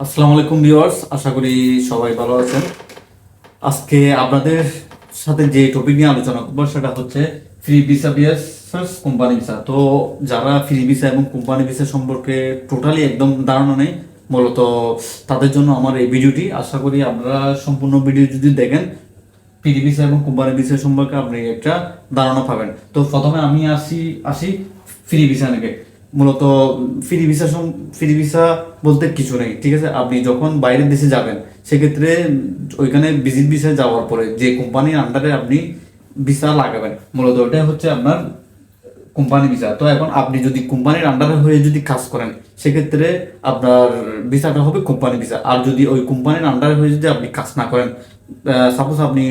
আসসালামু আলাইকুম ভিউয়ার্স, আশা করি সবাই ভালো আছেন। আজকে আপনাদের সাথে যে টপিক নিয়ে আলোচনা করব সেটা হচ্ছে ফ্রি ভিসা বিএস কোম্পানি ভিসা তো যারা ফ্রি ভিসা এবং কোম্পানি ভিসা সম্পর্কে টোটালি একদম ধারণা নেই, মূলত তাদের জন্য আমার এই ভিডিওটি। আশা করি আপনারা সম্পূর্ণ ভিডিও যদি দেখেন ফ্রি ভিসা এবং কোম্পানি ভিসা সম্পর্কে আপনি একটা ধারণা পাবেন। তো প্রথমে আমি আসি আসি ফ্রি ভিসা নাকি মূলত ফ্রি ভিসা ফ্রি ভিসা বলতে কিছু নেই, ঠিক আছে? আপনি যখন বাইরের দেশে যাবেন, সেক্ষেত্রে ওইখানে ভিজিট ভিসা যাওয়ার পরে যে কোম্পানির আন্ডারে আপনি ভিসা লাগাবেন, মূলত ওটাই হচ্ছে আপনার কোম্পানি ভিসা তো এখন আপনি যদি কোম্পানির আন্ডারে হয়ে যদি কাজ করেন, সেক্ষেত্রে আপনার ভিসাটা হবে কোম্পানি ভিসা আর যদি ওই কোম্পানির আন্ডারে হয়ে যদি আপনি কাজ না করেন সাপোজ আপনি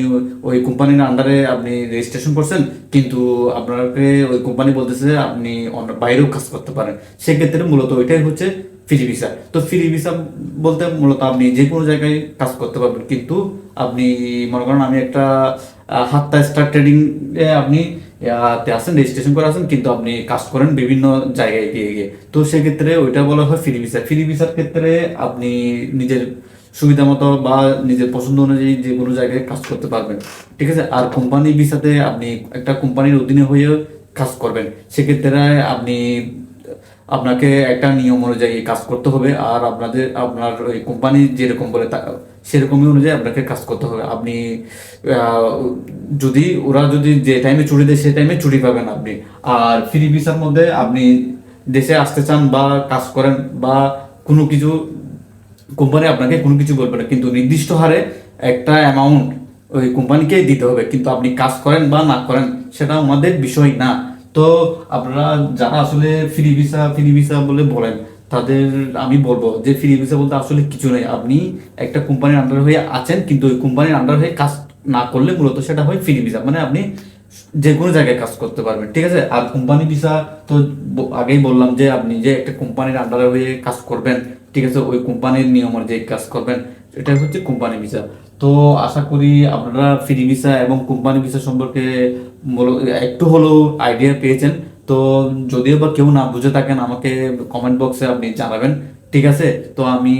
ওই কোম্পানির আন্ডারে আপনি রেজিস্ট্রেশন করছেন, কিন্তু আপনাকে ওই কোম্পানি বলতেছে আপনি বাইরেও কাজ করতে পারেন। সেক্ষেত্রে মূলত ওইটাই হচ্ছে ফ্রি ভিসা তো ফ্রি ভিসা বলতে মূলত আপনি যে কোনো জায়গায় কাজ করতে পারবেন, কিন্তু আপনি মনে করেন আমি একটা হাত্তা স্টার ট্রেডিং এ আপনি আছেন রেজিস্ট্রেশন করে আসেন কিন্তু আপনি কাজ করেন বিভিন্ন জায়গায় গিয়ে গিয়ে। তো সেক্ষেত্রে ওইটা বলা হয় ফ্রি ভিসা ফ্রি ভিসার ক্ষেত্রে আপনি নিজের সুবিধা মতো বা নিজের পছন্দ অনুযায়ী যে কোনো জায়গায় কাজ করতে পারবেন। ঠিক আছে? আর কোম্পানি ভিসাতে আপনি একটা কোম্পানির অধীনে হয়ে কাজ করবেন। সেক্ষেত্রে আপনি, আপনাকে একটা নিয়ম অনুযায়ী কাজ করতে হবে আর আপনাদের, আপনার ওই কোম্পানি যেরকম বলে সেরকমই অনুযায়ী আপনাকে কাজ করতে হবে। আপনি যদি, ওরা যদি যে টাইমে ছুটি দেয় সে টাইমে ছুটি পাবেন আপনি। আর ফ্রি ভিসার মধ্যে আপনি দেশে আসতে চান বা কাজ করেন বা কোনো কিছু কোম্পানি আপনাকে কোনো কিছু বলবে না। কিন্তু নির্দিষ্ট হারে একটা অ্যামাউন্ট ওই কোম্পানিকেই দিতে হবে। কিন্তু আপনি কাজ করেন বা না করেন, সেটা আমাদের বিষয় না। তো আপনারা যারা আসলে ফ্রি ভিসা ফ্রি ভিসা বলে বলেন, তাদের আমি বলব যে ফ্রি ভিসা বলতে আসলে কিছু নেই। আপনি একটা কোম্পানির আন্ডার হয়ে আছেন, কিন্তু ওই কোম্পানির আন্ডার হয়ে কাজ না করলে মূলত সেটা হয় ফ্রি ভিসা মানে আপনি যে কোনো জায়গায় কাজ করতে পারবেন, ঠিক আছে? আর কোম্পানি ভিসা তো আগেই বললাম যে আপনি যে একটা কোম্পানির আন্ডারে হয়ে কাজ করবেন ঠিক আছে, ওই কোম্পানির নিয়ম অনুযায়ী কাজ করবেন এটা হচ্ছে কোম্পানি ভিসা তো আশা করি আপনারা ফ্রি ভিসা এবং কোম্পানি ভিসা সম্পর্কে একটু হলেও আইডিয়া পেয়েছেন। তো যদিও বা কেউ না বুঝে থাকেন, আমাকে কমেন্ট বক্সে আপনি জানাবেন, ঠিক আছে? তো আমি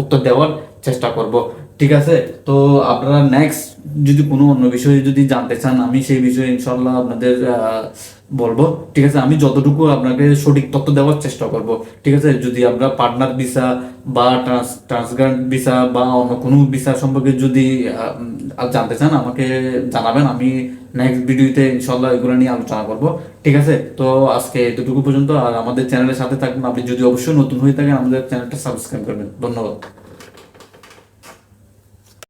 উত্তর দেওয়ার চেষ্টা করব। ঠিক আছে? তো আপনারা নেক্সট যদি কোনো অন্য বিষয়ে যদি জানতে চান, আমি সেই বিষয়ে ইনশাল্লাহ আপনাদের বলব। ঠিক আছে? আমি যতটুকু আপনাকে সঠিক তথ্য দেওয়ার চেষ্টা করব। ঠিক আছে? যদি আমরা পার্টনার ভিসা বা ট্রান্স ট্রান্সগ্রান্ট ভিসা বা অন্য কোনো ভিসা সম্পর্কে যদি জানতে চান, আমাকে জানাবেন। আমি নেক্সট ভিডিওতে ইনশাল্লাহ এগুলো নিয়ে আলোচনা করব। ঠিক আছে? তো আজকে এতটুকু পর্যন্ত। আর আমাদের চ্যানেলের সাথে থাকবেন আপনি যদি অবশ্যই নতুন হয়ে থাকেন, আমাদের চ্যানেলটা সাবস্ক্রাইব করবেন। ধন্যবাদ।